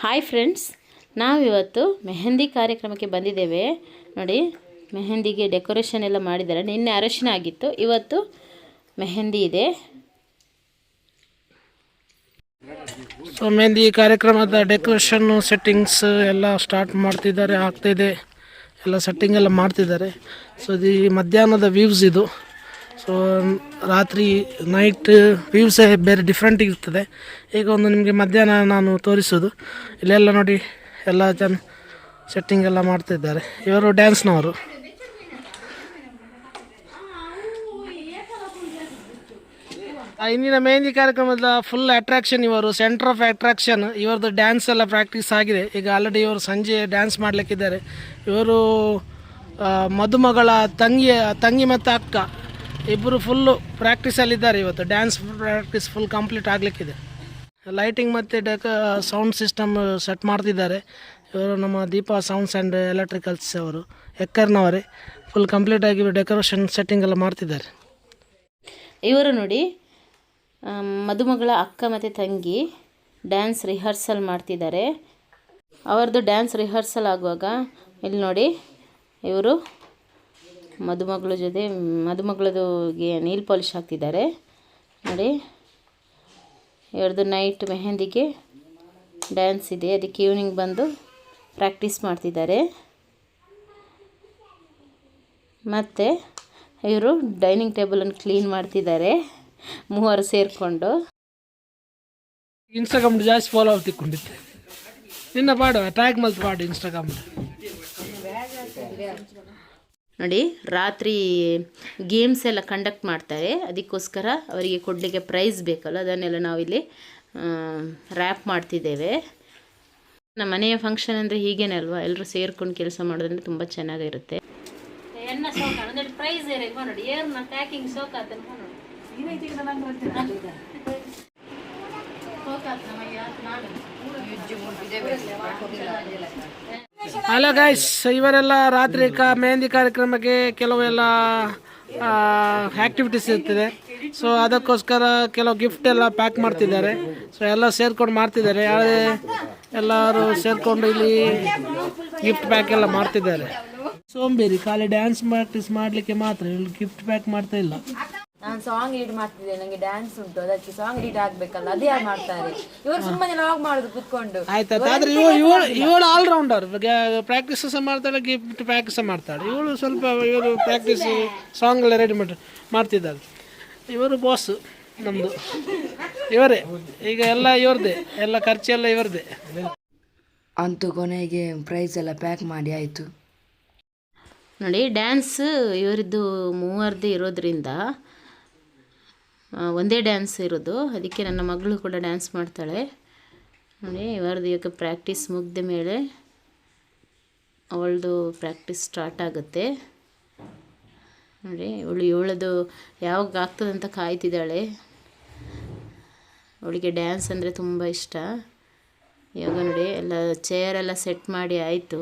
Hi friends ನಾವಿವತ್ತು ಮೆಹಂದಿ ಕಾರ್ಯಕ್ರಮಕ್ಕೆ ಬಂದಿದ್ದೇವೆ. ನೋಡಿ, ಮೆಹಂದಿಗೆ ಡೆಕೋರೇಷನ್ ಎಲ್ಲ ಮಾಡಿದ್ದಾರೆ. ನಿನ್ನೆ ಅರಶಿನ ಆಗಿತ್ತು. ಇವತ್ತು ಮೆಹಂದಿ ಇದೆ. ಸೊ ಮೆಹಂದಿ ಕಾರ್ಯಕ್ರಮದ ಡೆಕೋರೇಷನ್ನು ಸೆಟ್ಟಿಂಗ್ಸ್ ಎಲ್ಲ ಸ್ಟಾರ್ಟ್ ಮಾಡ್ತಿದ್ದಾರೆ ಆಗ್ತಾಯಿದೆ ಎಲ್ಲ ಸೆಟ್ಟಿಂಗ್ ಎಲ್ಲ ಮಾಡ್ತಿದ್ದಾರೆ. ಸೊ ಇದು ಮಧ್ಯಾಹ್ನದ ವ್ಯೂವ್ಸ್ ಇದು. ಸೊ ರಾತ್ರಿ ನೈಟ್ ವ್ಯೂವ್ಸೇ ಬೇರೆ ಡಿಫ್ರೆಂಟ್ ಇರ್ತದೆ. ಈಗ ಒಂದು ನಿಮಗೆ ಮಧ್ಯಾಹ್ನ ನಾನು ತೋರಿಸೋದು. ಇಲ್ಲೆಲ್ಲ ನೋಡಿ, ಎಲ್ಲ ಜನ ಸೆಟ್ಟಿಂಗ್ ಎಲ್ಲ ಮಾಡ್ತಿದ್ದಾರೆ ಇವರು ಡ್ಯಾನ್ಸ್ನವರು ಇಂದಿನ ಮೆಹಂದಿ ಕಾರ್ಯಕ್ರಮದ ಫುಲ್ ಅಟ್ರಾಕ್ಷನ್ ಇವರು ಸೆಂಟರ್ ಆಫ್ ಅಟ್ರಾಕ್ಷನ್ ಇವರದ್ದು ಡ್ಯಾನ್ಸ್ ಎಲ್ಲ ಪ್ರಾಕ್ಟೀಸ್ ಆಗಿದೆ. ಈಗ ಆಲ್ರೆಡಿ ಇವರು ಸಂಜೆ ಡ್ಯಾನ್ಸ್ ಮಾಡಲಿಕ್ಕಿದ್ದಾರೆ. ಇವರು ಮದುಮಗಳ ತಂಗಿ ತಂಗಿ ಮತ್ತು ಅಕ್ಕ. ಇಬ್ಬರು ಫುಲ್ಲು ಪ್ರಾಕ್ಟೀಸಲ್ಲಿದ್ದಾರೆ ಇವತ್ತು. ಡ್ಯಾನ್ಸ್ ಪ್ರಾಕ್ಟೀಸ್ ಫುಲ್ ಕಂಪ್ಲೀಟ್ ಆಗಲಿಕ್ಕಿದೆ. ಲೈಟಿಂಗ್ ಮತ್ತು ಡೆಕ ಸೌಂಡ್ ಸಿಸ್ಟಮ್ ಸೆಟ್ ಮಾಡ್ತಿದ್ದಾರೆ. ಇವರು ನಮ್ಮ ದೀಪಾ ಸೌಂಡ್ಸ್ ಆ್ಯಂಡ್ ಎಲೆಕ್ಟ್ರಿಕಲ್ಸ್ ಅವರು, ಎಕ್ಕರ್ನವರೇ. ಫುಲ್ ಕಂಪ್ಲೀಟ್ ಆಗಿ ಡೆಕೋರೇಷನ್ ಸೆಟ್ಟಿಂಗ್ ಎಲ್ಲ ಮಾಡ್ತಿದ್ದಾರೆ. ಇವರು ನೋಡಿ ಮದುಮಗಳ ಅಕ್ಕ ಮತ್ತು ತಂಗಿ ಡ್ಯಾನ್ಸ್ ರಿಹರ್ಸಲ್ ಮಾಡ್ತಿದ್ದಾರೆ. ಅವರದ್ದು ಡ್ಯಾನ್ಸ್ ರಿಹರ್ಸಲ್ ಆಗುವಾಗ, ಇಲ್ಲಿ ನೋಡಿ, ಇವರು ಮದುಮಗಳ ಜೊತೆ ಮದುಮಗಳದುಗೆ ನೀಲ್ ಪಾಲಿಶ್ ಹಾಕ್ತಿದ್ದಾರೆ. ನೋಡಿ. ಎರಡು ನೈಟ್ ಮೆಹಂದಿಗೆ ಡ್ಯಾನ್ಸ್ ಇದೆ. ಅದಕ್ಕೆ ಈವ್ನಿಂಗ್ ಬಂದು ಪ್ರಾಕ್ಟೀಸ್ ಮಾಡ್ತಿದ್ದಾರೆ. ಮತ್ತು ಇವರು ಡೈನಿಂಗ್ ಟೇಬಲನ್ನು ಕ್ಲೀನ್ ಮಾಡ್ತಿದ್ದಾರೆ. ಮೂವರು ಸೇರಿಕೊಂಡು. ಇನ್ಸ್ಟಾಗ್ರಾಮ್ ಜಾಸ್ತಿ ಫಾಲೋ ಆಗ್ತಿಕೊಂಡಿದ್ದೆ. ನಿನ್ನ ಪಾಡು ಟ್ಯಾಗ್ ಮಲ್ತ್ ಪಾಡು ಇನ್ಸ್ಟಾಗ್ರಾಮ್ ನೋಡಿ ರಾತ್ರಿ ಗೇಮ್ಸ್ ಎಲ್ಲ ಕಂಡಕ್ಟ್ ಮಾಡ್ತಾರೆ. ಅದಕ್ಕೋಸ್ಕರ ಅವರಿಗೆ ಕೊಡಲಿಕ್ಕೆ ಪ್ರೈಸ್ ಬೇಕಲ್ಲ ಅದನ್ನೆಲ್ಲ ನಾವಿಲ್ಲಿ ರ್ಯಾಪ್ ಮಾಡ್ತಿದ್ದೇವೆ. ನಮ್ಮ ಮನೆಯ ಫಂಕ್ಷನ್ ಅಂದರೆ ಹೀಗೇನೆ ಅಲ್ವಾ? ಎಲ್ಲರೂ ಸೇರ್ಕೊಂಡು ಕೆಲಸ ಮಾಡೋದ್ರಿಂದ ತುಂಬ ಚೆನ್ನಾಗಿರುತ್ತೆ. ಹಲೋ ಗೈಸ್ ಇವರೆಲ್ಲ ರಾತ್ರಿ ಕಾ ಮೆಹಂದಿ ಕಾರ್ಯಕ್ರಮಕ್ಕೆ ಕೆಲವೆಲ್ಲ ಆಕ್ಟಿವಿಟೀಸ್ ಇರ್ತದೆ. ಸೊ ಅದಕ್ಕೋಸ್ಕರ ಕೆಲವು ಗಿಫ್ಟ್ ಎಲ್ಲ ಪ್ಯಾಕ್ ಮಾಡ್ತಿದ್ದಾರೆ. ಸೊ ಎಲ್ಲ ಸೇರ್ಕೊಂಡು ಮಾಡ್ತಿದ್ದಾರೆ. ಯಾವುದೇ ಎಲ್ಲರೂ ಸೇರ್ಕೊಂಡು ಇಲ್ಲಿ ಗಿಫ್ಟ್ ಪ್ಯಾಕ್ ಎಲ್ಲ ಮಾಡ್ತಿದ್ದಾರೆ. ಸೋಂಬೇರಿ, ಖಾಲಿ ಡ್ಯಾನ್ಸ್ ಪ್ರಾಕ್ಟೀಸ್ ಮಾಡಲಿಕ್ಕೆ ಮಾತ್ರ ಇಲ್ಲಿ ಗಿಫ್ಟ್ ಪ್ಯಾಕ್ ಮಾಡ್ತಾ ಇಲ್ಲ. ನಾನು ಸಾಂಗ್ ಎಡಿಟ್ ಮಾಡ್ತಿದ್ದೆ ನಂಗೆ ಡ್ಯಾನ್ಸ್ ಉಂಟು ಅದಕ್ಕೆ ಸಾಂಗ್ ಎಡಿಟ್ ಆಗ್ಬೇಕಲ್ಲ ಅದೇ ಯಾರು ಮಾಡ್ತಾರೆ? ಇವರು ಸುಮ್ಮನೆ ಲಾಗ್ ಮಾಡುದು ಕುತ್ಕೊಂಡು. ಆಯ್ತಾಯ್ತು ಆದ್ರೆ ಇವಳು ಇವಳು ಇವಳು ಆಲ್ರೌಂಡರ್ ಪ್ರಾಕ್ಟೀಸ್ ಸಹ ಮಾಡ್ತಾಳೆ ಗಿಫ್ಟ್ ಪ್ರಾಕ್ಟೀಸ್ ಸಹ ಮಾಡ್ತಾಳೆ. ಇವಳು ಸ್ವಲ್ಪ ಇವರು ಪ್ರಾಕ್ಟೀಸ್ ಸಾಂಗ್ ಎಲ್ಲ ರೆಡಿ ಮಾಡಿ ಮಾಡ್ತಿದ್ದಾಳೆ. ಇವರು ಬಾಸ್ ನಮ್ಮದು ಇವರೇ. ಈಗ ಎಲ್ಲ ಇವ್ರದ್ದೇ ಎಲ್ಲ ಖರ್ಚೆಲ್ಲ ಇವ್ರದ್ದೇ ಅಂತೂ ಕೊನೆಗೆ ಪ್ರೈಸ್ ಎಲ್ಲ ಪ್ಯಾಕ್ ಮಾಡಿ ಆಯಿತು. ನೋಡಿ ಡ್ಯಾನ್ಸ್ ಇವರದ್ದು ಮೂವರದ್ದು ಇರೋದ್ರಿಂದ ಒಂದೇ ಡ್ಯಾನ್ಸ್ ಇರೋದು. ಅದಕ್ಕೆ ನನ್ನ ಮಗಳು ಕೂಡ ಡ್ಯಾನ್ಸ್ ಮಾಡ್ತಾಳೆ. ನೋಡಿ ಇವರದ್ದು ಈಗ ಪ್ರಾಕ್ಟೀಸ್ ಮುಗಿದ ಮೇಲೆ ಅವಳದು ಪ್ರಾಕ್ಟೀಸ್ ಸ್ಟಾರ್ಟ್ ಆಗುತ್ತೆ. ನೋಡಿ ಇವಳು ಇವಳದು ಯಾವಾಗ ಆಗ್ತದೆ ಅಂತ ಕಾಯ್ತಿದ್ದಾಳೆ. ಅವಳಿಗೆ ಡ್ಯಾನ್ಸ್ ಅಂದರೆ ತುಂಬ ಇಷ್ಟ. ಇವಾಗ ನೋಡಿ, ಎಲ್ಲ ಚೇರೆಲ್ಲ ಸೆಟ್ ಮಾಡಿ ಆಯಿತು.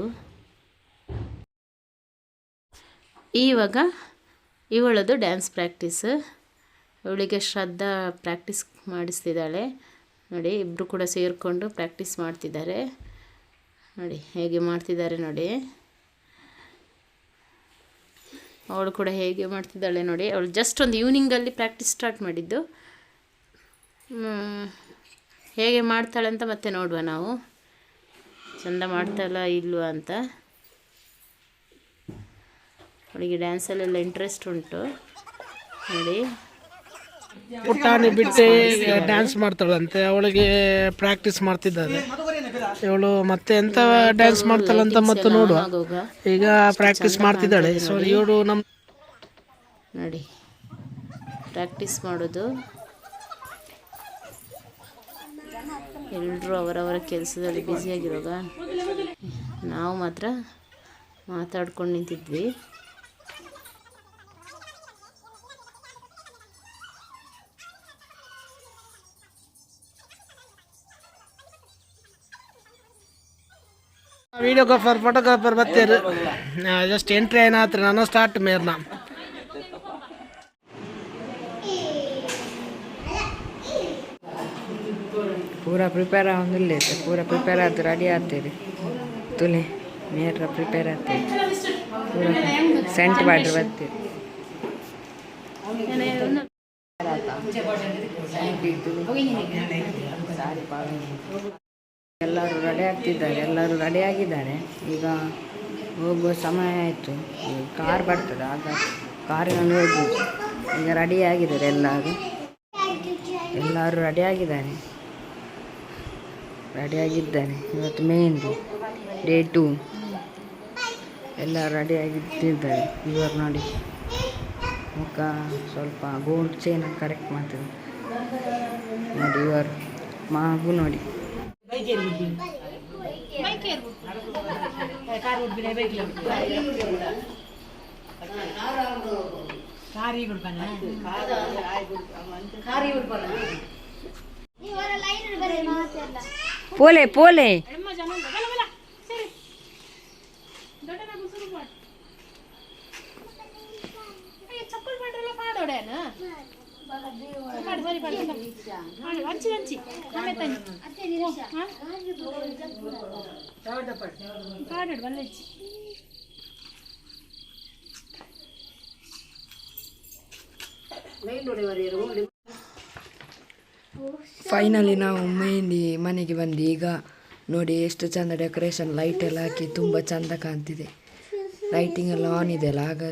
ಈವಾಗ ಇವಳದು ಡ್ಯಾನ್ಸ್ ಪ್ರಾಕ್ಟೀಸ್ ಇವಳಿಗೆ ಶ್ರದ್ಧಾ ಪ್ರಾಕ್ಟೀಸ್ ಮಾಡಿಸ್ತಿದ್ದಾಳೆ. ನೋಡಿ ಇಬ್ಬರು ಕೂಡ ಸೇರಿಕೊಂಡು ಪ್ರಾಕ್ಟೀಸ್ ಮಾಡ್ತಿದ್ದಾರೆ. ನೋಡಿ, ಹೇಗೆ ಮಾಡ್ತಿದ್ದಾರೆ ನೋಡಿ. ಅವಳು ಕೂಡ ಹೇಗೆ ಮಾಡ್ತಿದ್ದಾಳೆ ನೋಡಿ. ಅವಳು ಜಸ್ಟ್ ಒಂದು ಈವ್ನಿಂಗಲ್ಲಿ ಪ್ರಾಕ್ಟೀಸ್ ಸ್ಟಾರ್ಟ್ ಮಾಡಿದ್ದು. ಹೇಗೆ ಮಾಡ್ತಾಳೆ ಅಂತ ಮತ್ತೆ ನೋಡುವ ನಾವು. ಚಂದ ಮಾಡ್ತಾಳ ಇಲ್ವಾ ಅಂತ. ಅವಳಿಗೆ ಡ್ಯಾನ್ಸಲ್ಲೆಲ್ಲ ಇಂಟ್ರೆಸ್ಟ್ ಉಂಟು. ನೋಡಿ. ಪುಟ್ಟಾಣಿ ಬಿಟ್ಟು ಡ್ಯಾನ್ಸ್ ಮಾಡ್ತಾಳಂತೆ, ಅವಳಿಗೆ ಪ್ರಾಕ್ಟೀಸ್ ಮಾಡ್ತಿದ್ದಾರೆ. ಇವಳು ಮತ್ತೆ ಎಂತ ಡ್ಯಾನ್ಸ್ ಮಾಡ್ತಾಳಂತ ಮತ್ತೆ ನೋಡುವ. ಈಗ ಪ್ರಾಕ್ಟೀಸ್ ಮಾಡ್ತಿದ್ದಾಳೆ. ಸೊ ಇವಳು ನಮ್ಮ ನೋಡಿ. ಪ್ರಾಕ್ಟೀಸ್ ಮಾಡೋದು. ಎಲ್ಲರೂ ಅವರವರ ಕೆಲಸದಲ್ಲಿ ಬ್ಯುಸಿಯಾಗಿರುವಾಗ ನಾವು ಮಾತ್ರ ಮಾತಾಡ್ಕೊಂಡು ನಿಂತಿದ್ವಿ. ವೀಡಿಯೋಗ್ರಾಫರ್ ಫೋಟೋಗ್ರಾಫರ್ ಬರ್ತೀರಿ. ಜಸ್ಟ್ ಎಂಟ್ರಿ ಏನಾತ್ರಿ ನಾನು ಸ್ಟಾರ್ಟ್ ಮೇರ್ನ. ಪೂರ ಪ್ರಿಪೇರ್ ಆಗೋದಿಲ್ಲ ಪೂರ ಪ್ರಿಪೇರ್ ಆದ್ರೆ ರೆಡಿ ಆಗ್ತೀರಿ. ತುಲೆ ಮೇರ ಪ್ರಿಪೇರ್ ಆಗ್ತೀರಿ. ಪೂರ ಸೆಂಟ್ ಮಾಡ್ರಿ ಬರ್ತೀರಿ. ಎಲ್ಲರೂ ರೆಡಿ ಆಗ್ತಿದ್ದಾರೆ, ಎಲ್ಲರೂ ರೆಡಿ ಆಗಿದ್ದಾರೆ. ಈಗ ಹೋಗುವ ಸಮಯ ಆಯಿತು. ಈಗ ಕಾರ್ ಬರ್ತದೆ, ಆಗ ಕಾರಿನಲ್ಲಿ ಹೋಗ್ಬೋದು. ಈಗ ರೆಡಿ ಆಗಿದ್ದಾರೆ ಎಲ್ಲರೂ. ಎಲ್ಲರೂ ರೆಡಿ ಆಗಿದ್ದಾರೆ. ರೆಡಿ ಆಗಿದ್ದಾರೆ. ಇವತ್ತು ಮೆಹಂದಿ ಡೇ ಟು ಎಲ್ಲ ರೆಡಿ ಆಗಿದ್ದಾರೆ. ಇವರು ನೋಡಿ. ಮುಖ ಸ್ವಲ್ಪ ಗೋಲ್ಡ್ ಚೈನ್ ಕರೆಕ್ಟ್ ಮಾಡ್ತಾರೆ ನೋಡಿ ಇವರು ಮಗು ನೋಡಿ. பைக்கேர் குட்டி போலே போலே. ಫೈನಲಿ ನಾವು ಮೆಹಂದಿ ಮನೆಗೆ ಬಂದು ಈಗ ನೋಡಿ ಎಷ್ಟು ಚಂದ ಡೆಕೋರೇಷನ್ ಲೈಟ್ ಎಲ್ಲ ಹಾಕಿ ತುಂಬ ಚಂದ ಕಾಣ್ತಿದೆ. ಲೈಟಿಂಗ್ ಎಲ್ಲ ಆನ್ ಇದೆ ಅಲ್ಲ, ಆಗ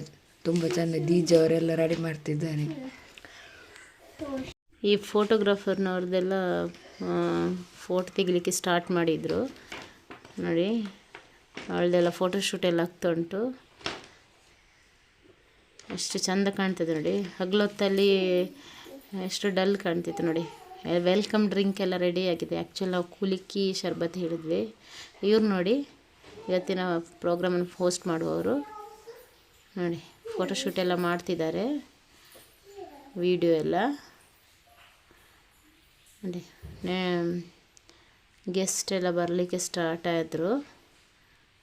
ತುಂಬ ಚಂದ ಡಿ ಅವರೆಲ್ಲ ರೆಡಿ ಮಾಡ್ತಿದ್ದಾರೆ. ಈ ಫೋಟೋಗ್ರಾಫರ್ನವ್ರದ್ದೆಲ್ಲ ಫೋಟೋ ತೆಗಿಲಿಕ್ಕೆ ಸ್ಟಾರ್ಟ್ ಮಾಡಿದರು. ನೋಡಿ, ಅವಳದೆಲ್ಲ ಫೋಟೋಶೂಟ್ ಎಲ್ಲ ಆಗ್ತಾ ಉಂಟು. ಎಷ್ಟು ಚಂದ ಕಾಣ್ತದೆ ನೋಡಿ. ಹಗಲೊತ್ತಲ್ಲಿ ಎಷ್ಟು ಡಲ್ ಕಾಣ್ತಿತ್ತು ನೋಡಿ. ವೆಲ್ಕಮ್ ಡ್ರಿಂಕ್ ಎಲ್ಲ ರೆಡಿ ಆಗಿದೆ. ಆ್ಯಕ್ಚುಲಿ ನಾವು ಕುಲಿಕ್ಕಿ ಶರ್ಬತ್ ಹಿಡಿದ್ವಿ. ಇವ್ರು ನೋಡಿ, ಇವತ್ತಿನ ಪ್ರೋಗ್ರಾಮನ್ನು ಹೋಸ್ಟ್ ಮಾಡುವವರು. ನೋಡಿ ಫೋಟೋಶೂಟ್ ಎಲ್ಲ ಮಾಡ್ತಿದ್ದಾರೆ. ವಿಡಿಯೋ ಎಲ್ಲ. ನೋಡಿ. ಗೆಸ್ಟ್ ಎಲ್ಲ ಬರಲಿಕ್ಕೆ ಸ್ಟಾರ್ಟ್ ಆದರು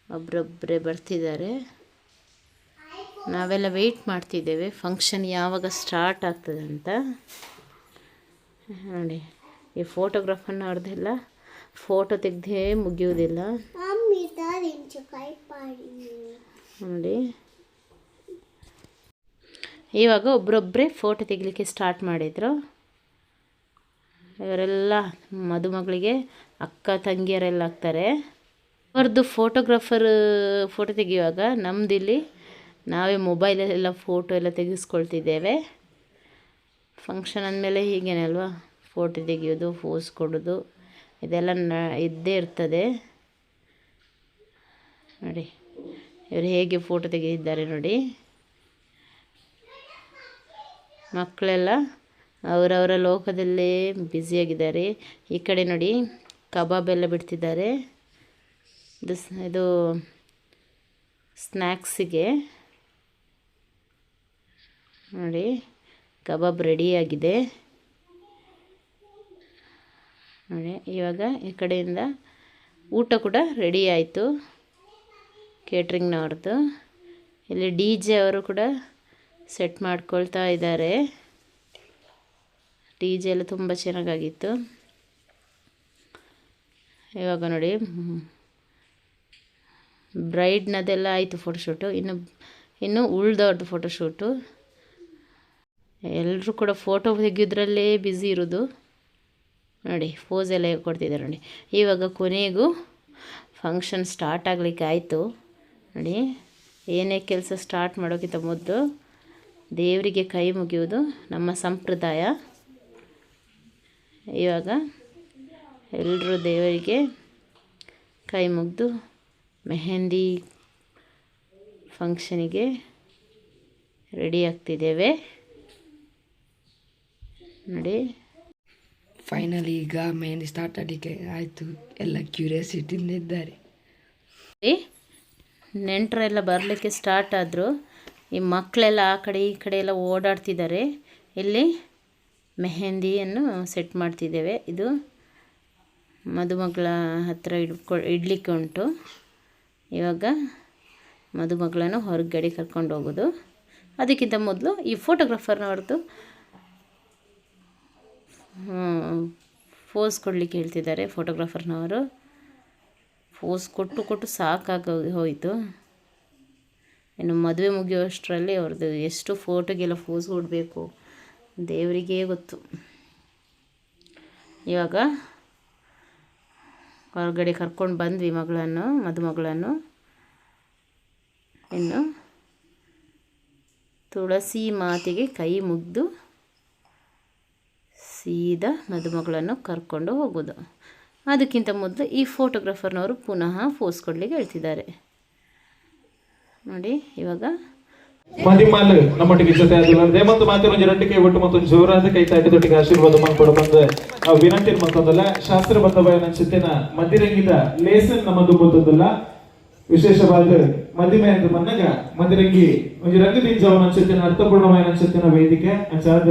ಒಬ್ಬರೊಬ್ಬರೇ ಬರ್ತಿದ್ದಾರೆ. ನಾವೆಲ್ಲ ವೆಯ್ಟ್ ಮಾಡ್ತಿದ್ದೇವೆ. ಫಂಕ್ಷನ್ ಯಾವಾಗ ಸ್ಟಾರ್ಟ್ ಆಗ್ತದೆ ಅಂತ. ನೋಡಿ ಈ ಫೋಟೋಗ್ರಾಫರ್ನವ್ರದ್ದೆಲ್ಲ ಫೋಟೋ ತೆಗೆದೇ ಮುಗಿಯೋದಿಲ್ಲ ನೋಡಿ. ಇವಾಗ ಒಬ್ಬರೊಬ್ಬರೇ ಫೋಟೋ ತೆಗಿಲಿಕ್ಕೆ ಸ್ಟಾರ್ಟ್ ಮಾಡಿದರು. ಇವರೆಲ್ಲ ಮದುಮಗಳಿಗೆ ಅಕ್ಕ ತಂಗಿಯರೆಲ್ಲ ಆಗ್ತಾರೆ. ಅವ್ರದ್ದು ಫೋಟೋಗ್ರಾಫರ್ ಫೋಟೋ ತೆಗೆಯುವಾಗ ನಮ್ಮದಿಲ್ಲಿ ನಾವೇ ಮೊಬೈಲಲ್ಲೆಲ್ಲ ಫೋಟೋ ಎಲ್ಲ ತೆಗೆಸ್ಕೊಳ್ತಿದ್ದೇವೆ. ಫಂಕ್ಷನ್ ಅಂದಮೇಲೆ ಹೀಗೇನೆ ಅಲ್ವಾ? ಫೋಟೋ ತೆಗೆಯೋದು ಫೋಸ್ ಕೊಡೋದು ಇದೆಲ್ಲ ನ, ಇದ್ದೇ ಇರ್ತದೆ. ನೋಡಿ, ಇವರು ಹೇಗೆ ಫೋಟೋ ತೆಗೆದಿದ್ದಾರೆ ನೋಡಿ. ಮಕ್ಕಳೆಲ್ಲ ಅವರವರ ಲೋಕದಲ್ಲೇ ಬ್ಯುಸಿಯಾಗಿದ್ದಾರೆ. ಈ ಕಡೆ ನೋಡಿ ಕಬಾಬ್ ಎಲ್ಲ ಬಿಡ್ತಿದ್ದಾರೆ. ಇದು ಇದು ಸ್ನ್ಯಾಕ್ಸಿಗೆ ನೋಡಿ, ಕಬಾಬ್ ರೆಡಿಯಾಗಿದೆ. ನೋಡಿ, ಇವಾಗ ಈ ಕಡೆಯಿಂದ ಊಟ ಕೂಡ ರೆಡಿ ಆಯಿತು. ಕೇಟ್ರಿಂಗ್ನವ್ರದ್ದು ಇಲ್ಲಿ ಡಿ ಜೆ ಅವರು ಕೂಡ ಸೆಟ್ ಮಾಡ್ಕೊಳ್ತಾ ಇದ್ದಾರೆ ಡಿ ಜೆ ಎಲ್ಲ ತುಂಬ ಚೆನ್ನಾಗಾಗಿತ್ತು. ಇವಾಗ ನೋಡಿ ಬ್ರೈಡ್ನದೆಲ್ಲ ಆಯಿತು ಫೋಟೋಶೂಟು ಇನ್ನು ಇನ್ನು ಉಳ್ದವ್ರದ್ದು ಫೋಟೋಶೂಟು ಎಲ್ಲರೂ ಕೂಡ ಫೋಟೋ ತೆಗೆಯೋದ್ರಲ್ಲೇ ಬ್ಯುಸಿ ಇರೋದು. ನೋಡಿ ಫೋಸ್ ಎಲ್ಲ ಕೊಡ್ತಿದ್ದಾರೆ ನೋಡಿ. ಇವಾಗ ಕೊನೆಗೂ ಫಂಕ್ಷನ್ ಸ್ಟಾರ್ಟ್ ಆಗಲಿಕ್ಕೆ ಆಯಿತು. ನೋಡಿ, ಏನೇ ಕೆಲಸ ಸ್ಟಾರ್ಟ್ ಮಾಡೋಕ್ಕಿಂತ ಮೊದಲು ದೇವರಿಗೆ ಕೈ ಮುಗಿಯೋದು ನಮ್ಮ ಸಂಪ್ರದಾಯ. ಇವಾಗ ಎಲ್ಲರೂ ದೇವರಿಗೆ ಕೈ ಮುಗಿದು ಮೆಹಂದಿ ಫಂಕ್ಷನಿಗೆ ರೆಡಿ ಆಗ್ತಿದ್ದೇವೆ. ನೋಡಿ. ಫೈನಲಿ ಈಗ ಮೆಹಂದಿ ಸ್ಟಾರ್ಟ್ ಆಗಲಿಕ್ಕೆ ಆಯಿತು. ಎಲ್ಲ ಕ್ಯೂರಿಯಾಸಿಟಿಯಿಂದ ಇದ್ದಾರೆ. ಈ ನೆಂಟರೆಲ್ಲ ಬರಲಿಕ್ಕೆ ಸ್ಟಾರ್ಟ್ ಆದರು. ಈ ಮಕ್ಕಳೆಲ್ಲ ಆ ಕಡೆ ಈ ಕಡೆ ಎಲ್ಲ ಓಡಾಡ್ತಿದ್ದಾರೆ. ಇಲ್ಲಿ ಮೆಹಂದಿಯನ್ನು ಸೆಟ್ ಮಾಡ್ತಿದ್ದೇವೆ. ಇದು ಮದುಮಗಳ ಹತ್ತಿರ ಇಡ್ಕೊ ಇಡಲಿಕ್ಕೆ ಉಂಟು. ಇವಾಗ ಮದುಮಗಳನ್ನು ಹೊರಗಡೆ ಕರ್ಕೊಂಡು ಹೋಗೋದು. ಅದಕ್ಕಿಂತ ಮೊದಲು ಈ ಫೋಟೋಗ್ರಾಫರ್ನವ್ರದ್ದು ಫೋಸ್ ಕೊಡಲಿಕ್ಕೆ ಹೇಳ್ತಿದ್ದಾರೆ ಫೋಟೋಗ್ರಾಫರ್ನವರು ಫೋಸ್ ಕೊಟ್ಟು ಕೊಟ್ಟು ಸಾಕಾಗ ಹೋಯಿತು. ಇನ್ನು ಮದುವೆ ಮುಗಿಯುವಷ್ಟರಲ್ಲಿ ಅವ್ರದ್ದು ಎಷ್ಟು ಫೋಟೋಗೆಲ್ಲ ಫೋಸ್ ಕೊಡಬೇಕು. ದೇವರಿಗೇ ಗೊತ್ತು. ಇವಾಗ ಹೊರಗಡೆ ಕರ್ಕೊಂಡು ಬಂದ್ವಿ ಮಗಳನ್ನು, ಮದುಮಗಳನ್ನು. ಇನ್ನು ತುಳಸಿ ಮಾತಿಗೆ ಕೈ ಮುಗಿದು ಸೀದಾ ಮದುಮಗಳನ್ನು ಕರ್ಕೊಂಡು ಹೋಗೋದು ಅದಕ್ಕಿಂತ ಮೊದಲು ಈ ಫೋಟೋಗ್ರಾಫರ್ನವರು ಪುನಃ ಫೋಸ್ ಕೊಡಲಿಕ್ಕೆ ಹೇಳ್ತಿದ್ದಾರೆ. ನೋಡಿ, ಇವಾಗ ಮದಿಮಾಲ್ ನಮ್ಮೊಟ್ಟಿಗೆ ಜೊತೆ ಅದೇ ಮತ್ತು ಮಾತಿನ ಕೈ ಒಟ್ಟು ಮತ್ತೊಂದು ಜೋರಾದ ಕೈ ತಾಟಿದೊಟ್ಟಿಗೆ ಆಶೀರ್ವಾದ ಮಾಡ್ಕೊಡು ಬಂದ. ನಾವು ವಿನಂತಿ ಮತ್ತೊಂದಲ್ಲ ಶಾಸ್ತ್ರ ಬಂದವ ಚಿತ್ತಿನ ಮದಿರಂಗಿದ ಲೇಸನ್ ನಮ್ಮದು ಬಂದದಲ್ಲ ವಿಶೇಷವಾದ ಮದಿಮೆ ಅಂತ ಬಂದಾಗ ಮದಿರಂಗಿ, ಒಂದು ರಂಗದಿಂಜವ ಅನ್ಸುತ್ತಿನ ಅರ್ಥಪೂರ್ಣವಾಯ ಚಿತ್ತಿನ ವೇದಿಕೆ ಅಂಚಾದ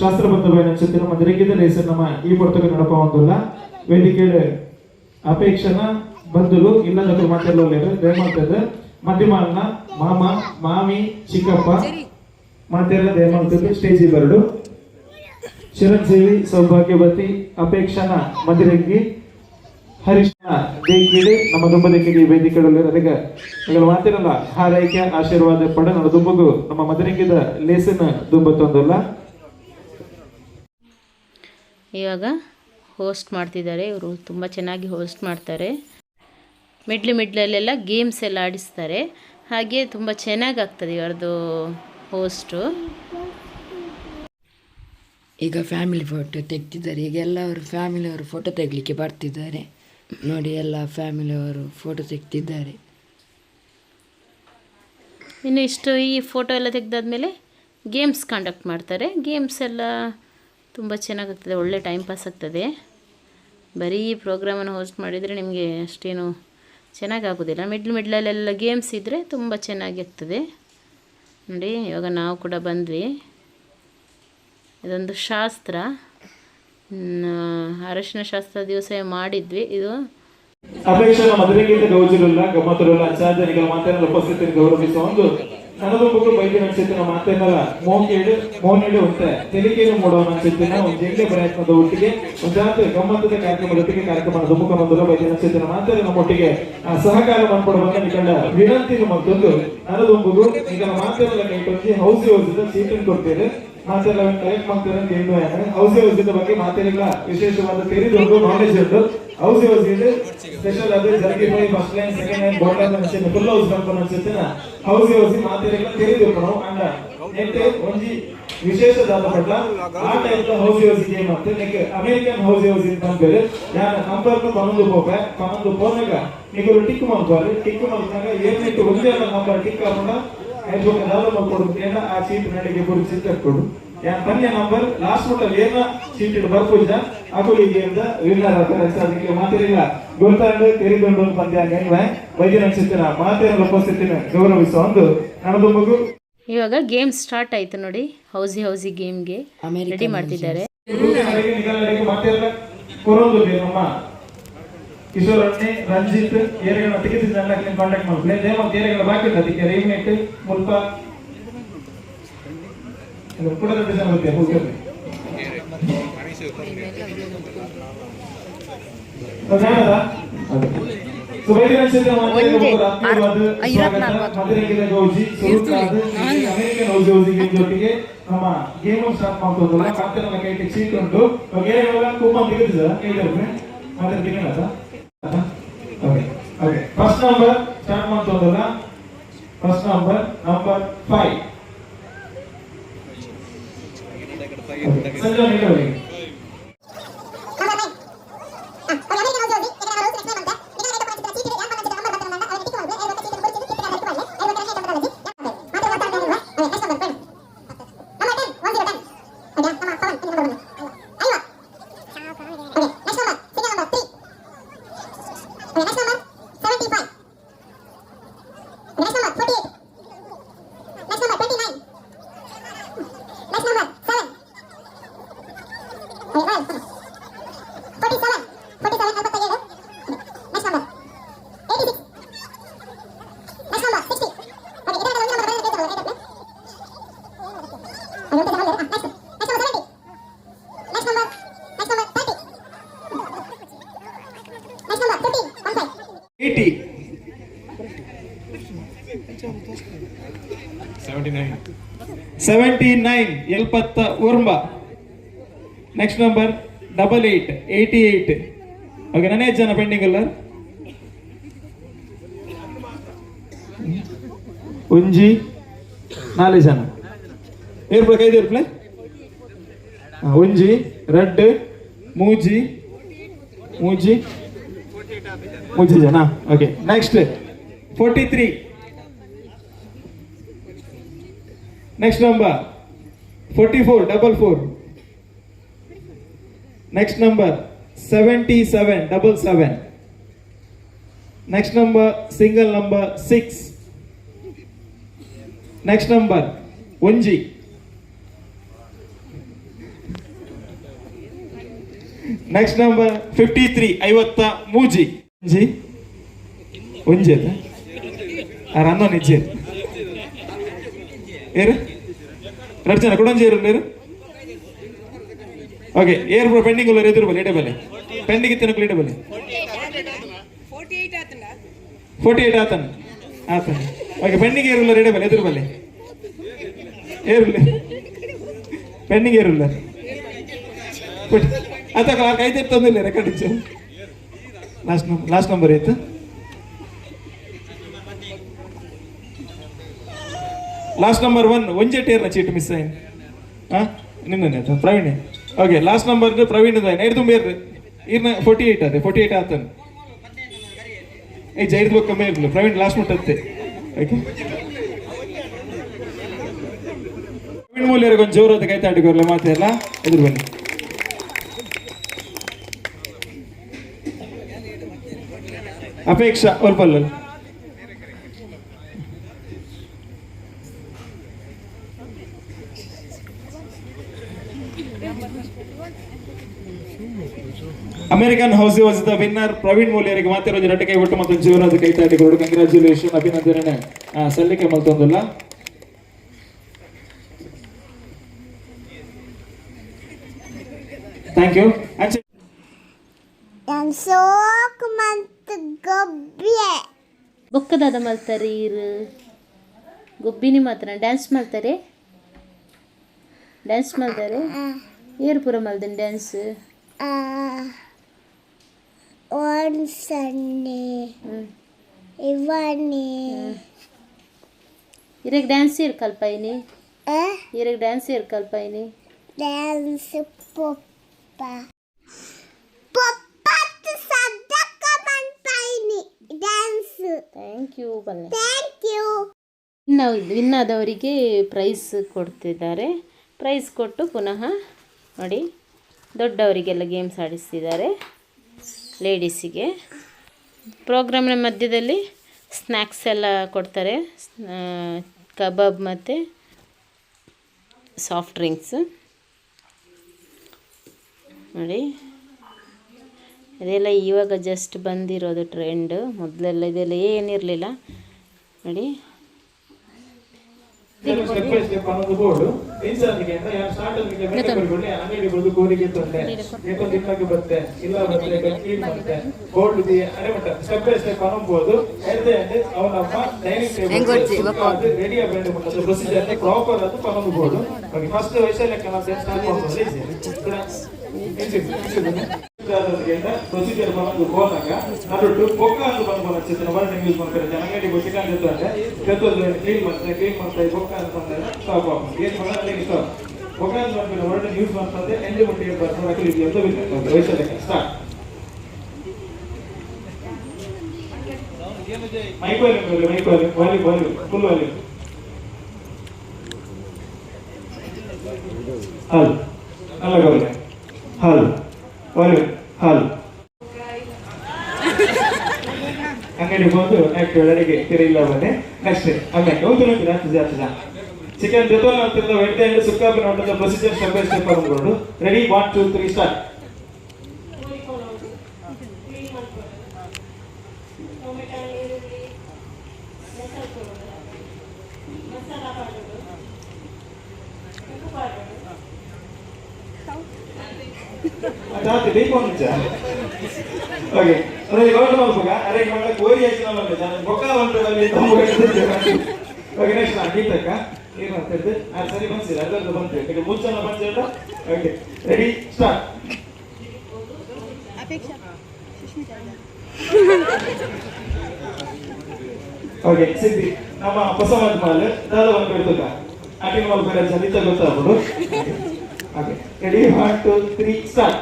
ಶಾಸ್ತ್ರ ಬಂದವ ಅನ್ಸುತ್ತಿನ ಮದಿರಂಗಿದ ಲೇಸನ್ ನಮ್ಮ ಈ ಪುಸ್ತಕ ನಡಪ ಒಂದಲ್ಲ. ವೇದಿಕೆ ಅಪೇಕ್ಷನ ಬಂದಲು ಇಲ್ಲದ ಮಾತಾಡಲು ದಯಮಾಡ್ತದೆ ಮಧ್ಯಮಾಲ್ನ ಮಾಮ ಮಾಮಿ ಚಿಕ್ಕಪ್ಪ ಮಾತೆಲ್ಲ ದಯಮಾಡ್ತದೆ ಸ್ಟೇಜ್ ಬರಡು. ಚಿರಂಜೀವಿ ಸೌಭಾಗ್ಯವತಿ ಅಪೇಕ್ಷಣ ಮದಿರಂಗಿ ಹರೀಶ್ನ ದೇಗಿಡಿ ನಮ್ಮ ದುಂಬದಕ್ಕಿಡಿ ವೇದಿಕೆಗಳಲ್ಲಿ ಅದಕ್ಕೆ ಮಾತಿರಲ್ಲ. ಹಾರೈಕೆ ಆಶೀರ್ವಾದ ಪಡ ನಮ್ಮ ದುಂಬಗು. ನಮ್ಮ ಮದಿರಂಗಿದ ಲೇಸನ್ ದುಂಬ ತಂದಲ್ಲ. ಇವಾಗ ಹೋಸ್ಟ್ ಮಾಡ್ತಿದ್ದಾರೆ. ಇವರು ತುಂಬ ಚೆನ್ನಾಗಿ ಹೋಸ್ಟ್ ಮಾಡ್ತಾರೆ. ಮಿಡ್ಲು ಮಿಡ್ಲಲ್ಲೆಲ್ಲ ಗೇಮ್ಸ್ ಎಲ್ಲ ಆಡಿಸ್ತಾರೆ. ಹಾಗೆ ತುಂಬ ಚೆನ್ನಾಗಿ ಆಗ್ತದೆ ಇವರದು ಹೋಸ್ಟು ಈಗ ಫ್ಯಾಮಿಲಿ ಫೋಟೋ ತೆಗ್ತಿದ್ದಾರೆ ಈಗ ಎಲ್ಲವರು ಫ್ಯಾಮಿಲಿಯವರು ಫೋಟೋ ತೆಗಲಿಕ್ಕೆ ಬರ್ತಿದ್ದಾರೆ. ನೋಡಿ ಎಲ್ಲ ಫ್ಯಾಮಿಲಿಯವರು ಫೋಟೋ ತೆಗ್ತಿದ್ದಾರೆ ಇನ್ನು ಇಷ್ಟು ಈ ಫೋಟೋ ಎಲ್ಲ ತೆಗೆದಾದ್ಮೇಲೆ ಗೇಮ್ಸ್ ಕಂಡಕ್ಟ್ ಮಾಡ್ತಾರೆ. ಗೇಮ್ಸ್ ಎಲ್ಲ ತುಂಬ ಚೆನ್ನಾಗಾಗ್ತದೆ. ಒಳ್ಳೆ ಟೈಮ್ ಪಾಸ್ ಆಗ್ತದೆ. ಬರೀ ಪ್ರೋಗ್ರಾಮನ್ನು ಹೋಸ್ಟ್ ಮಾಡಿದರೆ ನಿಮಗೆ ಅಷ್ಟೇನು ಚೆನ್ನಾಗಾಗೋದಿಲ್ಲ. ಮಿಡ್ಲ್ ಮಿಡ್ಲಲ್ಲೆಲ್ಲ ಗೇಮ್ಸ್ ಇದ್ದರೆ ತುಂಬ ಚೆನ್ನಾಗಿ ಆಗ್ತದೆ ನೋಡಿ, ಇವಾಗ ನಾವು ಕೂಡ ಬಂದ್ವಿ. ಇದೊಂದು ಶಾಸ್ತ್ರ. ಅರಶಿನ ಶಾಸ್ತ್ರ ದಿವಸ ಮಾಡಿದ್ವಿ. ಇದು ಅಪೇಕ್ಷಣ ಮದುವೆಗಿಂತ ಗೌಜರುಲ್ಲ ಗಮ್ಮತ್ತರಲ್ಲ ಆಚಾರ್ಯನಿಗಳ ಮಾತನಾಡಲು ಉಪಸ್ಥಿತಿಯನ್ನು ಗೌರವಿಸುವ ಒಂದು ನನ್ನದು ಅತ್ತೆ ಮಗ ಮೋನ್ ಮಾತೇನಲ್ಲ ಮೋನ್ ಮೋನೇಡು ಉಂಟೆ ತೆಲಿಕೆಯನ್ನು ಮಾಡೋಣ ಅನ್ಸುತ್ತೆ. ಒಂದು ಜಂಗೆ ಪ್ರಯತ್ನದ ಒಟ್ಟಿಗೆ ಒಂದಾತು ಗಮ್ಮತ್ತದ ಕಾರ್ಯಕ್ರಮ ಜೊತೆಗೆ ಕಾರ್ಯಕ್ರಮದ ಮುಖ ಬಂದಲ್ಲ ಬೈದಿನ ನಮ್ಮ ಮಾತೇ ನಮ್ಮೊಟ್ಟಿಗೆ ಸಹಕಾರ ಮಾಡ್ಕೊಡುವಂತ ನಿಕಂಡ ವಿನಂತಿ ಮತ್ತೊಂದು ನಮ್ಮ ಈಗ ಮಾತೆಲ್ಲ ಕೈಕೊಂಡಿ ಹೌಸಿ ಹೋಸಿದ ಸೀಟನ್ನು ಕೊಡ್ತೇವೆ ಮಾತೆಲ್ಲ ಕಲೆಕ್ಟ್ ಮಾಡ್ತಾರೆ ಅಂತ ಹೌಸಿ ಔಷಧದ ಬಗ್ಗೆ ಮಾತೇನಿಲ್ಲ ವಿಶೇಷವಾದ ತಿಳಿದುಂಟು ನಾಲೆಜ್ ಉಂಟು ಔಷಧಿ ಔಷಧಿ ಸ್ಪೆಷಲ್ ಅದು ಜರ್ಗಿ five first line second line line ಅನ್ಸುತ್ತೆ ಫುಲ್ ಹೌಸ್ ಕಂಪನ್ ಅನ್ಸುತ್ತೆ ಹೌಸ್ ಔಷಧಿ ಮಾತೆಲ್ಲ ತಿಳಿದು ನಾವು ಅಂಡ ನೆಕ್ಸ್ಟ್ ಒಂಜಿ ವಿಶೇಷದಾದ ಪಟ್ಟ ಆ ಟೈಪ್ ಹೌಸ್ ಹೌಸ್ ಗೇಮ್ ಅಂತ ನೆಕ್ ಅಮೆರಿಕನ್ ಹೌಸ್ ಹೌಸಿ ಅಂತ ಅಂತಾರೆ ನಾನು ನಂಬರ್ ಪನ್ನೊಂದು ಹೋಗ ಪನ್ನೊಂದು ಹೋದಾಗ ಈಗ ಟಿಕ್ ಮಾಡ್ಕೋರಿ ಟಿಕ್ ಮಾಡಿದಾಗ ಏನಿಟ್ಟು ಒಂದೇ ನಂಬರ್ ಟಿಕ್ ಹಾಕೊಂಡ ಐದು ಯಾವ್ದು ಮಾಡ್ಕೊಡು ಏನ ಆ ಸೀಟ್ ನಡಿಗೆ ಗುರುತಿಸಿ ತಕ್ಕೊಡು ಪನ್ಯ ನಂಬರ್. ಲಾಸ್ಟ್ ಮುಟ್ಟ ಏನ ಸೀಟ್ ಇಟ್ಟು ಬರ್ಪುಜ ಅಗುಲಿಗೆ ಅಂತ ವಿನ್ನರ್ ಆಗ್ತಾರೆ ಅದಕ್ಕೆ ಮಾತಿರಿಲ್ಲ ಗೊತ್ತಾಂಡು ತೆರಿಗೊಂಡು ಪಂದ್ಯ ಹೆಂಗ ವೈದ್ಯನ ಅನ್ಸುತ್ತಿನ ಮಾತೇನ ಉಪಸ್ಥಿತಿನ ಗೌರವಿಸೋ ಒಂದು ನನ್ನದು ಮಗು. ಇವಾಗ ಗೇಮ್ ಸ್ಟಾರ್ಟ್ ಆಯ್ತು ನೋಡಿ. ಹೌಸಿ ಹೌಸಿ ಗೇಮ್ಗೆ ರೆಡಿ ಮಾಡ್ತಿದ್ದಾರೆ. ಕಿಶೋರ್ ಅಣ್ಣೆ ರಂಜಿತ್ ಏರಿಗಳ ಟಿಕೆಟ್ ಕಾಂಟ್ಯಾಕ್ಟ್ ಮಾಡಿದ್ರೆ ದೇವ ಏರಿಗಳ ಬಾಕಿ ಅದಕ್ಕೆ ರೈಮೇಟ್ ಮುಲ್ಪ ಗೌಜಿ, ಸುರುಕಾದ, ಈ ಅಮೆರಿಕನ್ ಹೌಸ್ ಹೌಸಿಗೆ ಜೊತೆಗೆ ನಮ್ಮ ಗೇಮ್ ಸ್ಟಾರ್ಟ್ ಮಾಡ್ತದಲ್ಲ ಮತ್ತೆ ನನ್ನ ಕೈಗೆ ಚೀಟ್ ಉಂಟು ಗೇಮ್ ಕುಮ್ಮ ತೆಗೆದಿದ ಕೈದವ್ರೆ ಮತ್ತೆ ತೆಗಿನದ okay okay first number start ಮಾಡ್ತದಲ್ಲ first number number five ಸಂಜೆ ನಿಲ್ಲವರಿಗೆ ಏಯ್ಟಿ ಸೆವೆಂಟಿ ನೈನ್ ಎಲ್ಪತ್ತ ಒರ್ಂಬ next number double eight eighty eight okay ನನ್ನ ಜನ ಪೆಂಡಿಂಗ್ ಅಲ್ಲ. ಒಂಜಿ ನಾಲ್ಕು ಜನ. ಏರ್ಬೇಕು ಐದು ಏರ್ಪ್ಲೆ ಒಂಜಿ ರೆಡ್ ಮೂಜಿ ಮೂಜಿ. ಜನ okay next forty three next number forty four double four next number seventy seven double seven next number single number six next number ಒಂಜಿ ನೆಕ್ಸ್ಟ್ ನಂಬರ್ ಫಿಫ್ಟಿ ತ್ರೀ ಐವತ್ತ ಮೂಜಿ ಒಂಜಿ ಒಂಜಿ ಅಲ್ಲ ಆರ ಅನ್ನೋ ನಿಜ್ಜಿ ಏರು ಎರಡು ಜನ ಕೊಡೊಂಜಿ ಏರು ಏರು ಓಕೆ ಏರ್ ಬ್ರೋ ಪೆಂಡಿಂಗ್ ಉಲ್ಲ ಎದುರು ಬಲ್ಲಿ ಇಡಬಲ್ಲೆ ಪೆಂಡಿಂಗ್ ಇತ್ತಿನ ಇಡಬಲ್ಲೆ ಫೋರ್ಟಿ ಏಟ್ ಆತನ ಆತನ ಓಕೆ ಪೆಂಡಿಂಗ್ ಏರುಲ್ಲ ಇಡಬಲ್ಲೆ ಎದುರು ಬಲ್ಲೆ ಏರುಲ್ಲ ಪೆಂಡಿಂಗ್ ಏರುಲ್ಲ ಆತ ಐದು ತಂದಿಲ್ಲ ರೆಕಾರ್ಡ್ ಇಚ್ಚು ಲಾಸ್ಟ್ ನಂಬರ್ ಲಾಸ್ಟ್ ನಂಬರ್ ಇತ್ತು ಲಾಸ್ಟ್ ನಂಬರ್ ಒನ್ ಒಂಜೆಟ್ಟೇರ್ನ ಚೀಟ್ ಮಿಸ್ ಆಯ್ತು ಹಾ ನಿನ್ನೆ ಆಯ್ತು? Praveen? Okay last number Praveen ಐದು ತುಂಬ ಏರ್ರಿ ಇರ್ನ ಫೋರ್ಟಿ ಏಯ್ಟ್ ಅದೇ ಫೋರ್ಟಿ ಏಯ್ಟ್ ಆತನು ಏ ಜೈರ್ದು ಕಮ್ಮಿ ಇರ್ಲಿ ಪ್ರವೀಣ್ ಲಾಸ್ಟ್ ಮುಟ್ಟತ್ತೆ ಓಕೆ ಪ್ರವೀಣ್ ಮೂಲ್ಯರಿಗೆ ಒಂದು ಜೋರಾದ ಕೈ ತಾಟಿಗೋರ್ಲೆ ಮಾತೆಲ್ಲ ಎದುರು ಬನ್ನಿ. Apeksha ಒಲ್ಪಲ್ಲ American house was the winner Praveen ಮೂಲ್ಯರಿಗೆ ಮಾತ್ರ ಒಂದು ರಟ್ಟ ಕೈ ಒಟ್ಟು ಮತ್ತು ಜೀವನದ ಕೈ ತಾಟಿಗಳು ಕಂಗ್ರಾಚುಲೇಷನ್ ಅಭಿನಂದನೆ ಆ, ಸಲ್ಲಿಕೆ ಮಲ್ತೊಂದಿಲ್ಲ ಥ್ಯಾಂಕ್ ಯು ಅಂಚೆ En zoek met gobje. ಬೊಕ್ಕದಾದ ಮಲ್ತಾರೆ ಇರು ಗೊಬ್ಬಿನಿ ಮಾತ್ರ ಡ್ಯಾನ್ಸ್ ಮಾಡ್ತಾರೆ ಡ್ಯಾನ್ಸ್ ಮಾಡ್ತಾರೆ ಏರು ಪೂರ ಮಲ್ದನ್ dance Uh, one Sunday. Ivani. ಇರಗ್ dance ಇರ್ ಕಲ್ಪಾಯಿನಿ Eh? ಇರಗ್ ಡ್ಯಾನ್ಸ್ ಇರ್ ಕಲ್ಪಾಯಿನಿ Dance poppa. Poppa Dance. Thank you ಬನ್ನಿ ಥ್ಯಾಂಕ್ ಯು ಇನ್ನು ವಿನ್ ಆದವರಿಗೆ ಪ್ರೈಸ್ ಕೊಡ್ತಿದ್ದಾರೆ. ಪ್ರೈಸ್ ಕೊಟ್ಟು ಪುನಃ ನೋಡಿ ದೊಡ್ಡವರಿಗೆಲ್ಲ ಗೇಮ್ಸ್ ಆಡಿಸ್ತಿದ್ದಾರೆ ಲೇಡೀಸಿಗೆ ಪ್ರೋಗ್ರಾಮ್ನ ಮಧ್ಯದಲ್ಲಿ ಸ್ನ್ಯಾಕ್ಸ್ ಎಲ್ಲ ಕೊಡ್ತಾರೆ. ಕಬಾಬ್ ಮತ್ತು ಸಾಫ್ಟ್ ಡ್ರಿಂಕ್ಸ್ ನೋಡಿ. ಇದೆಲ್ಲ ಇವಾಗ ಜಸ್ಟ್ ಬಂದಿರೋದು ಟ್ರೆಂಡ್ ಮೊದಲೆಲ್ಲ ಇದೆಲ್ಲ ಏನಿರಲಿಲ್ಲ ನೋಡಿ. ಪ್ರಾಪರ್ ಅದು ಪ್ರೊಸೀಜರ್ ಬಂದು ಹೋದಾಗ ನಡುಟ್ಟು ಬೊಕ್ಕ ಅಂತ ಬಂದು ಬಂದ ವರ್ಡ್ ಯೂಸ್ ಮಾಡ್ತಾರೆ. ಜನಗಡಿ ಚಿಕನ್ ಜೊತೆ ಜೊತೆ ಕ್ಲೀನ್ ಮಾಡ್ತಾರೆ ಕ್ಲೀನ್ ಮಾಡ್ತಾರೆ ಕೊಕ್ಕ ಅಂತ ಸ್ಟಾಪ್ ಏನ್ ಮಾಡೋದು ಸ್ಟಾಪ್ ಕೊಕ್ಕ ಅಂತ ಯೂಸ್ ಮಾಡ್ತಾರೆ ಎಂಜು ಮುಟ್ಟಿ ಬರ್ತಾರೆ ಇದು ಅಂತ ಬಿಟ್ಟು ವಯಸ್ಸಲ್ಲಿ start mic volume mic full volume ಹಲ್ ಅಲ್ಲ ಗೌರಿ ಹಾಲು ವಾಲ್ಯೂಮ್ ಹಲ್. ಅಂಗಡಿ ಬಂದು ನೆಕ್ಸ್ಟ್ ಒಳಗೆ ತಿರಿಲ್ಲ ಬನ್ನಿ ಅಷ್ಟೇ ಆಮೇಲೆ ಯಾವ್ದು ಜಾಸ್ತಿ ಜಾಸ್ತಿ. ಚಿಕನ್ ಜೊತೆ ಸುಕ್ಕಾಪಿ ನೋಟದ procedure step by step ready one two three start ಅದಾದ ಬೇಕು ಓಕೆ ಅದೇ ರೋಡ್ ಮಾಡ್ಬೇಕ ಅರೆ ಮಗಳ ಕೋರಿ ಬಂದೆ ನಾನು ಬೊಕ್ಕ ನೆಕ್ಸ್ಟ್ ನಾನು ಗೀತಕ್ಕ ಏನು ಮಾಡ್ತಿದ್ದೆ ಆ, ಸರಿ ಬಂದಿದೆ ಅದರದ್ದು ಬಂತು ಈಗ ಮುಂಚೆನ ಬಂದಿಲ್ಲ ಓಕೆ ರೆಡಿ ಸ್ಟಾರ್ಟ್ ಓಕೆ ಸಿದ್ದಿ ನಮ್ಮ ಹೊಸ ಮಾಲೆ ದಾದ ಒಂದು ಬಿಡ್ತಕ್ಕ ಆಟಿನ ಮಾಲ್ ಬೇರೆ ಜನಿತ ಗೊತ್ತಾಗ್ಬಿಡು okay ready one two three start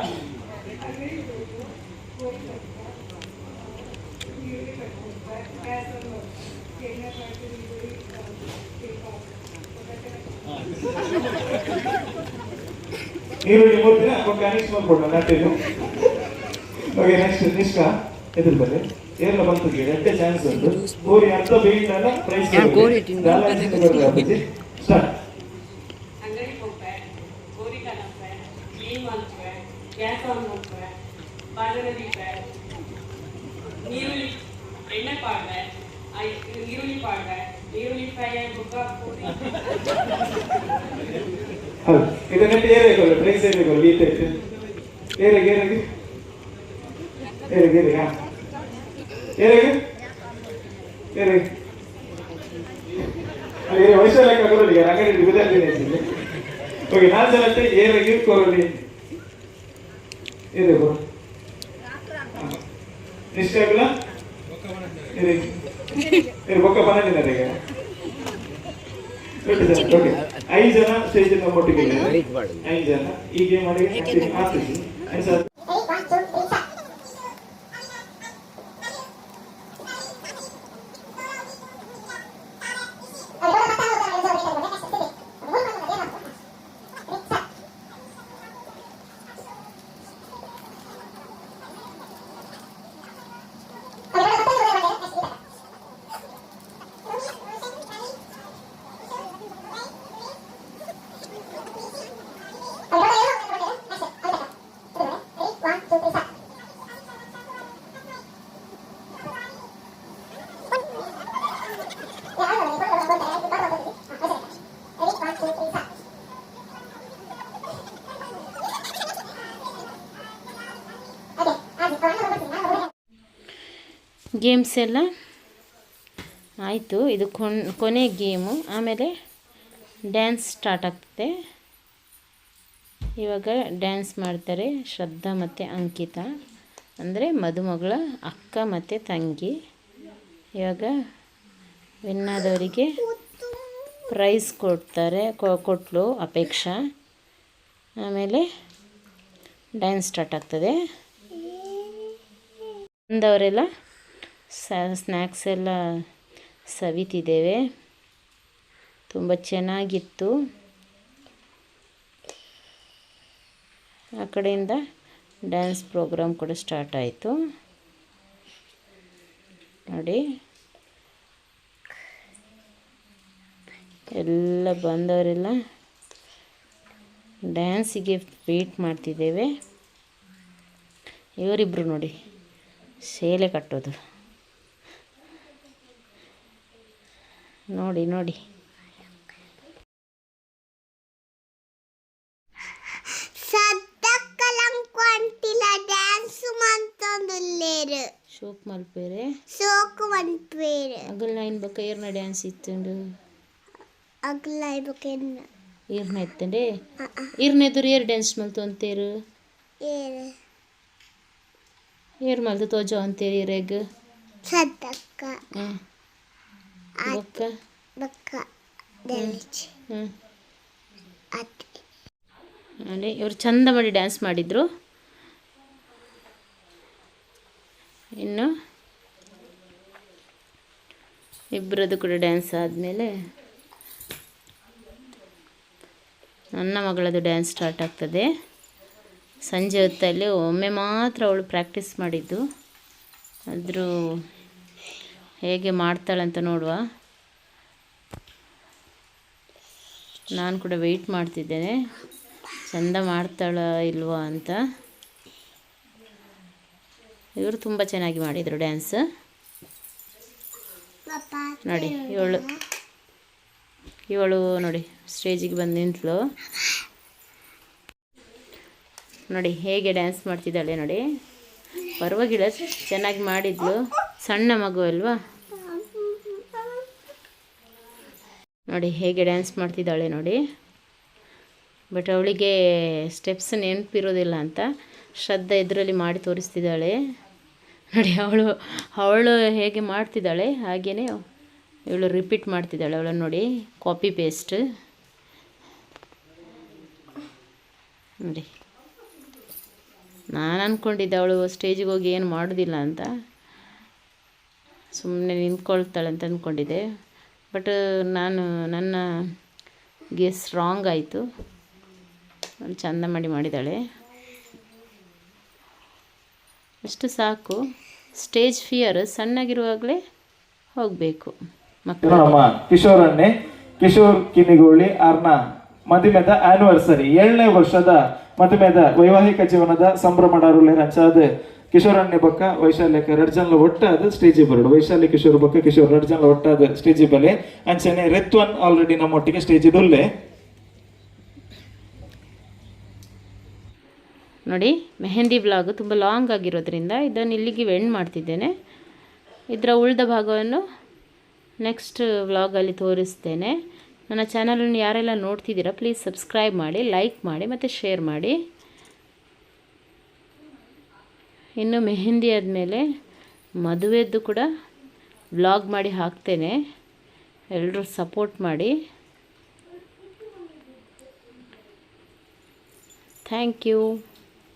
ಈರುಳ್ಳಿ ಮೂರು ದಿನ ಕೊಟ್ಟು ಅನಿಸ್ ಬಂದ್ಬಿಟ್ಟು ನಾಟೇನು ಓಕೆ ನೆಕ್ಸ್ಟ್ ನಿಷ್ಕ ಎದ್ರ ಬನ್ನಿ ಏರ್ಲ ಬಂತಿದ್ವಿ ಎಷ್ಟೇ ಚಾನ್ಸ್ ಉಂಟು ಗೋರಿ ಅರ್ಧ ಬೇಯಿದಾಗ ಪ್ರೈಸ್ ಸ್ಟಾರ್ಟ್ ಈರುಳ್ಳಿ ಎಣ್ಣೆ ಪಾಡ್ದೆ ಈರುಳ್ಳಿ ಪಾಡ್ದೆ ಈರುಳ್ಳಿ ಫ್ರೈ ಆಗಿ ಬುಕ್ ಹಾಕ್ಬಿಟ್ಟು ಹೌದು. ಇದನ್ನೆಟ್ಟು ಏರಿಯಾಗಲ್ಲ ಪ್ರೈಸ್ ಏರಿಯಾಗಲ್ಲ ಗೀತ ಏರಿಗೆ ಏರಿಗೆ ಏರಿಗೆ ಏರಿಗೆ ಹಾಂ ಏರಿಯಾಗ ಏರಿಯಾಗ ಅಲ್ಲಿ ವಯಸ್ಸಲ್ಲ ಕೊರಲಿ ಅಂಗಡಿ ಓಕೆ ನಾಲ್ಕು ಜನ ಅಂತ ಏರಿಯಾಗಿ ಕೊರಲಿ ಏರಿಯಾಗ ನಿಷ್ಠ ಆಗಲ್ಲ ಏರಿ ಬೊಕ್ಕ ಬಂದಿದ್ದಾರೆ ಈಗ. Okay okay. ಐದು ಜನ ಸ್ಟೇಜ್ ಒಟ್ಟಿಗೆ. ಐದು ಜನ. ಗೇಮ್ ಮಾಡಿ ಗೇಮ್ಸ್ ಎಲ್ಲ ಆಯಿತು. ಇದು ಕೊನ್ ಗೇಮು. ಆಮೇಲೆ ಡ್ಯಾನ್ಸ್ ಸ್ಟಾರ್ಟ್ ಆಗ್ತದೆ. ಇವಾಗ ಡ್ಯಾನ್ಸ್ ಮಾಡ್ತಾರೆ ಶ್ರದ್ಧಾ ಮತ್ತು ಅಂಕಿತಾ. ಅಂದರೆ ಮದುಮಗಳ ಅಕ್ಕ ಮತ್ತು ತಂಗಿ. ಇವಾಗ ವಿನ್ನಾದವರಿಗೆ ಪ್ರೈಸ್ ಕೊಡ್ತಾರೆ. ಕೊಟ್ಲು ಅಪೇಕ್ಷಾ. ಆಮೇಲೆ ಡ್ಯಾನ್ಸ್ ಸ್ಟಾರ್ಟ್ ಆಗ್ತದೆ. ಬಂದವರೆಲ್ಲ ಸ್ನ್ಯಾಕ್ಸ್ ಎಲ್ಲ ಸವಿತಿದ್ದೇವೆ. ತುಂಬ ಚೆನ್ನಾಗಿತ್ತು. ಆ ಕಡೆಯಿಂದ ಡ್ಯಾನ್ಸ್ ಪ್ರೋಗ್ರಾಮ್ ಕೂಡ ಸ್ಟಾರ್ಟ್ ಆಯಿತು. ನೋಡಿ. ಎಲ್ಲ ಬಂದವರೆಲ್ಲ ಡ್ಯಾನ್ಸಿಗೆ ವೇಟ್ ಮಾಡ್ತಿದ್ದೇವೆ. ಇವರಿಬ್ಬರು ನೋಡಿ, ಸೇಲೆ ಕಟ್ಟೋದು. ನೋಡಿ ನೋಡಿ. ಸದ್ದಕ್ಕಲಂಕು ಮಲ್ಪೇರೆ. ಶೋಕ್ ಮಲ್ಪೇರೆ. ಅಗಲ್ ನೈನ್ ಬಕ ಏರ್ನ ಡ್ಯಾನ್ಸ್ ಇತ್ತುಂಡು. ಅಗ್ಲ ಏರ್ನ. ಏರ್ನ ಇತ್ತಂಡೆ? ಏರ್ನ ಎದುರು ಏರ್ ಡ್ಯಾನ್ಸ್ ಮಲ್ತು ಅಂತೇರು? ಏರು. ಏರ್ ಮಲ್ತು ತೋಜ ಅಂತೇರಿ ರೆಗ್ ಸದ್ದಕ್ಕ. ಹ್ಞೂ ಬಕ್ಕ? ದಲಿಚ್ ಹ್ಞೂ ಅಲ್ಲಿ ಇವರು ಚಂದ ಮಾಡಿ ಡ್ಯಾನ್ಸ್ ಮಾಡಿದರು. ಇನ್ನು ಇಬ್ಬರದ್ದು ಕೂಡ ಡ್ಯಾನ್ಸ್ ಆದಮೇಲೆ ನನ್ನ ಮಗಳದು ಡ್ಯಾನ್ಸ್ ಸ್ಟಾರ್ಟ್ ಆಗ್ತದೆ. ಸಂಜೆ ಹೊತ್ತಲ್ಲಿ ಒಮ್ಮೆ ಮಾತ್ರ ಅವಳು ಪ್ರಾಕ್ಟೀಸ್ ಮಾಡಿದ್ದು. ಆದರೂ ಹೇಗೆ ಮಾಡ್ತಾಳಂತ ನೋಡುವ. ನಾನು ಕೂಡ ವೆಯ್ಟ್ ಮಾಡ್ತಿದ್ದೇನೆ. ಚಂದ ಮಾಡ್ತಾಳ ಇಲ್ವಾ ಅಂತ. ಇವರು ತುಂಬ ಚೆನ್ನಾಗಿ ಮಾಡಿದರು ಡ್ಯಾನ್ಸ್ ನೋಡಿ, ಇವಳು ಇವಳು ನೋಡಿ ಸ್ಟೇಜಿಗೆ ಬಂದು ನಿಂತಳು. ನೋಡಿ, ಹೇಗೆ ಡ್ಯಾನ್ಸ್ ಮಾಡ್ತಿದ್ದಾಳೆ ನೋಡಿ. ಪರವಾಗಿಲ್ಲ, ಚೆನ್ನಾಗಿ ಮಾಡಿದ್ಲು. ಸಣ್ಣ ಮಗು ಅಲ್ವಾ? ನೋಡಿ ಹೇಗೆ ಡ್ಯಾನ್ಸ್ ಮಾಡ್ತಿದ್ದಾಳೆ ನೋಡಿ. ಬಟ್ ಅವಳಿಗೆ ಸ್ಟೆಪ್ಸ್ ನೆನಪಿರೋದಿಲ್ಲ ಅಂತ ಶ್ರದ್ಧಾ ಇದರಲ್ಲಿ ಮಾಡಿ ತೋರಿಸ್ತಿದ್ದಾಳೆ. ನೋಡಿ ಅವಳು ಅವಳು ಹೇಗೆ ಮಾಡ್ತಿದ್ದಾಳೆ ಹಾಗೆಯೇ ಇವಳು ರಿಪೀಟ್ ಮಾಡ್ತಿದ್ದಾಳೆ ಅವಳನ್ನು ನೋಡಿ ಕಾಪಿ ಪೇಸ್ಟ್ ನೋಡಿ. ನಾನು ಅಂದ್ಕೊಂಡಿದ್ದೆ ಅವಳು ಸ್ಟೇಜಿಗೆ ಹೋಗಿ ಏನು ಮಾಡೋದಿಲ್ಲ ಅಂತ. ಸುಮ್ಮನೆ ನಿಂತ್ಕೊಳ್ತಾಳೆ ಅಂತ ಅಂದ್ಕೊಂಡಿದ್ದೆ ಬಟ್ ನಾನು ನನ್ನ ಗೆಸ್ ರಾಂಗ್ ಆಯಿತು. ನಾನು ಚಂದ ಮಾಡಿ ಮಾಡಿದ್ದಾಳೆ. ಅಷ್ಟು ಸಾಕು. ಸ್ಟೇಜ್ ಫಿಯರ್ ಸಣ್ಣಗಿರುವಾಗಲೇ ಹೋಗಬೇಕು ನಮ್ಮ ಕಿಶೋರಣ್ಣೆ ಕಿಶೋರ್ ಕಿನಿಗೋಳಿ ಅವ್ರನ್ನ ಮದುವೆದ ಆನಿವರ್ಸರಿ ಏಳನೇ ವರ್ಷದ ಮದುವೆದ ವೈವಾಹಿಕ ಜೀವನದ ಸಂಭ್ರಮಡಾರುಲೆ ರಂಚಾದ ಕಿಶೋರಣ್ಣೆ ಬೊಕ್ಕ ವೈಶಾಲ್ಯಕ್ಕೆ ಎರಡು ಜನ ಒಟ್ಟಾದ ಸ್ಟೇಜ್ ಬರಡು ವೈಶಾಲಿ ಕಿಶೋರ್ ಬೊಕ್ಕ ಕಿಶೋರ್ ಎರಡು ಜನ ಒಟ್ಟಾದ ಸ್ಟೇಜ್ ಬಲೆ. ಅಂಚನೆ ರೆತ್ವನ್ ಆಲ್ರೆಡಿ ನಮ್ಮೊಟ್ಟಿಗೆ ಸ್ಟೇಜ್ ಇಡುಲ್ಲೆ. ನೋಡಿ, ಮೆಹಂದಿ ಬ್ಲಾಗ್ ತುಂಬ ಲಾಂಗ್ ಆಗಿರೋದ್ರಿಂದ ಇದನ್ನು ಇಲ್ಲಿಗೆ ಎಂಡ್ ಮಾಡ್ತಿದ್ದೇನೆ. ಇದರ ಉಳಿದ ಭಾಗವನ್ನು ನೆಕ್ಸ್ಟ್ ವ್ಲಾಗಲ್ಲಿ ತೋರಿಸ್ತೇನೆ. ನನ್ನ ಚಾನಲನ್ನು ಯಾರೆಲ್ಲ ನೋಡ್ತಿದ್ದೀರಾ ಪ್ಲೀಸ್ ಸಬ್ಸ್ಕ್ರೈಬ್ ಮಾಡಿ ಲೈಕ್ ಮಾಡಿ ಮತ್ತು ಶೇರ್ ಮಾಡಿ. ಇನ್ನು ಮೆಹಂದಿ ಆದಮೇಲೆ ಮದುವೆದ್ದು ಕೂಡ ವ್ಲಾಗ್ ಮಾಡಿ ಹಾಕ್ತೇನೆ. ಎಲ್ಲರೂ ಸಪೋರ್ಟ್ ಮಾಡಿ. Thank you